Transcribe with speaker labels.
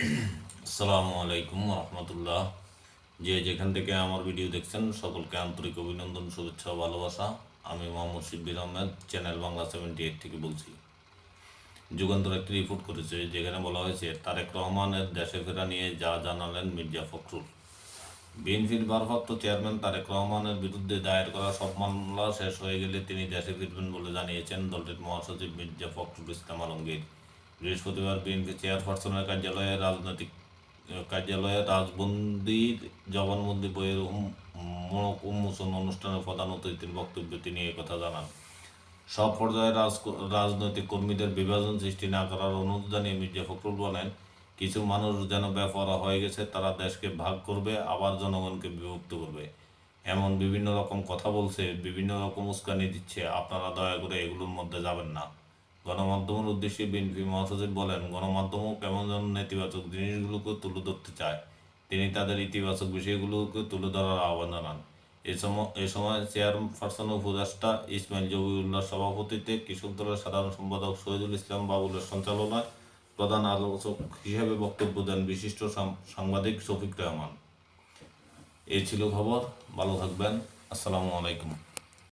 Speaker 1: আসসালামু আলাইকুম রহমতুল্লাহ। যে যেখান থেকে আমার ভিডিও দেখছেন, সকলকে আন্তরিক অভিনন্দন, শুভেচ্ছা ভালোবাসা। আমি Mohammad Shibbir Ahmed, channel Bangla seventy eight থেকে বলছি। যুগান্তর একটি রিপোর্ট করেছে, যেখানে বলা হয়েছে, তারেক রহমানের দেশে ফেরা নিয়ে যা জানালেন মির্জা ফখরুল। বিএনপির ভারপ্রাপ্ত চেয়ারম্যান তারেক রহমানের বিরুদ্ধে দায়ের করা সব মামলা শেষ হয়ে গেলে তিনি দেশে ফিরবেন বলে জানিয়েছেন দলটির মহাসচিব মির্জা ফখরুল ইসলাম আলমগীর। বৃহস্পতিবার বিএনপি চেয়ারপারসনের কার্যালয়ে রাজনৈতিক কার্যালয়ে রাজবন্দির জবানবন্দি বইয়ের উন্মোচন অনুষ্ঠানে প্রধান অতিথির বক্তব্যে তিনি কথা জানান। সব পর্যায়ে রাজ, রাজনৈতিক কর্মীদের বিভাজন সৃষ্টি না করার অনুরোধ জানিয়ে মির্জা ফখরুল বলেন, কিছু মানুষ যেন বেপরা হয়ে গেছে, তারা দেশকে ভাগ করবে, আবার জনগণকে বিভক্ত করবে। এমন বিভিন্ন রকম কথা বলছে, বিভিন্ন রকম উস্কানি দিচ্ছে, আপনারা দয়া করে এগুলোর মধ্যে যাবেন না। গণমাধ্যমের উদ্দেশ্যে বিএনপি মহাসচিব বলেন গণমাধ্যমও কেমন যেন নেতিবাচক জিনিসগুলোকে তুলে ধরতে চায়। তিনি তাদের ইতিবাচক বিষয়গুলোকে তুলে ধরার আহ্বান জানান। এ সময় এ সময় চেয়ারপারসন উপদেষ্টা ইসমাইল জবিউল্লাহ সভাপতিত্বে কৃষক দলের সাধারণ সম্পাদক শহীদুল ইসলাম বাবুলের সঞ্চালনায় প্রধান আলোচক হিসেবে বক্তব্য দেন বিশিষ্ট সাংবাদিক শফিক রহমান। এই ছিল খবর। ভালো থাকবেন। আসসালামু আলাইকুম।